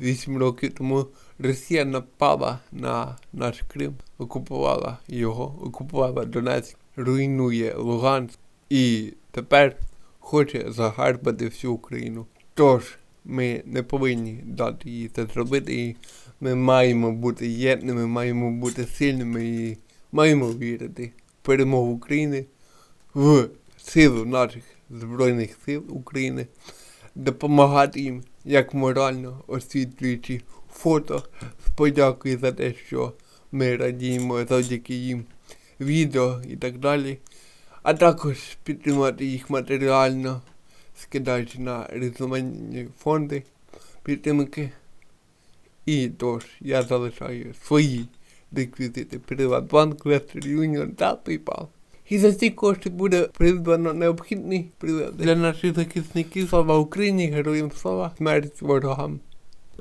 Вісім років тому Росія напала на наш Крим, окупувала його, окупувала Донецьк, руйнує Луганськ і тепер хоче загарбати всю Україну. Тож ми не повинні дати їй це зробити, і ми маємо бути єдними, маємо бути сильними і маємо вірити в перемогу України, в силу наших Збройних сил України, допомагати їм як морально, освітлюючи фото з подякою за те, що ми радіємо завдяки їм відео і так далі. А також підтримати їх матеріально, скидаючи на різноманітні фонди підтримки. І тож я залишаю свої реквізити Приватбанк, Western Union та PayPal. І за ці кошти буде придбано необхідний прилад для наших захисників. Слава Україні, героям слава, смерть ворогам.